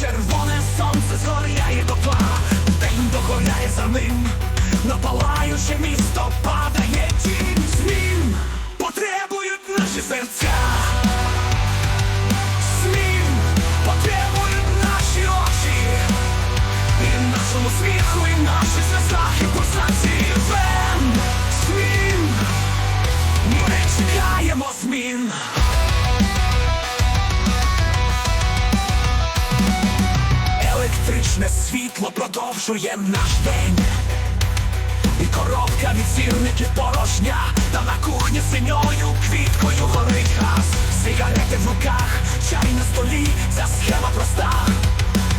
червоне сонце зоряє дотла, день догоряє за ним, на місто падає тінь змін, потребують наші серця. Змін потребують наші очі, і нашому сміху, і наші сльозах, і пульсації ми чекаємо змін. Електричне світло продовжує наш день. І коробка від сірників порожня, та на кухні синьою квіткою горить газ. Сигарети в руках, чай на столі, ця схема проста.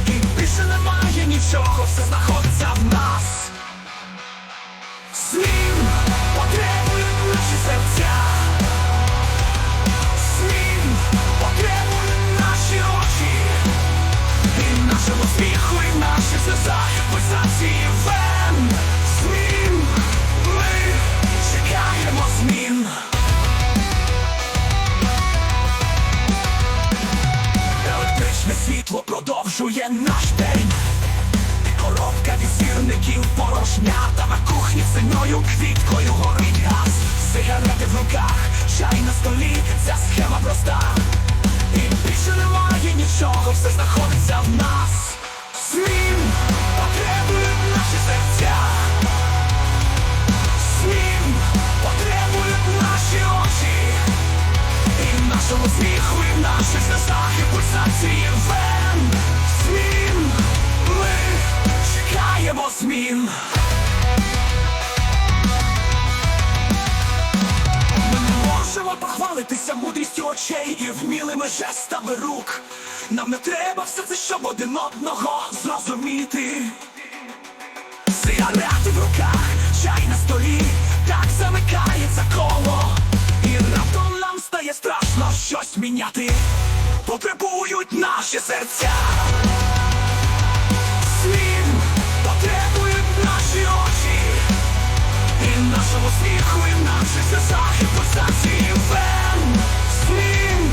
І більше немає нічого, все знаходиться в нас. Продовжує наш день. Коробка від порожня Та на кухні синьою квіткою горить газ. Сигарети в руках, чай на столі, ця схема проста. І більше немає нічого, все знаходиться в нас. Змін потребують наші серця. Змін потребують наші очі. І в нашому сміху, і в наших сльозах, і пульсації змін Ми не можемо похвалитися мудрістю очей і вмілими жестами рук. Нам не треба все це, щоб один одного зрозуміти. Сигарети в руках, чай на столі, так замикається коло. І раптом нам стає страшно щось міняти. Потребують наші серця. всіх винавшихся захід посадці вен Смін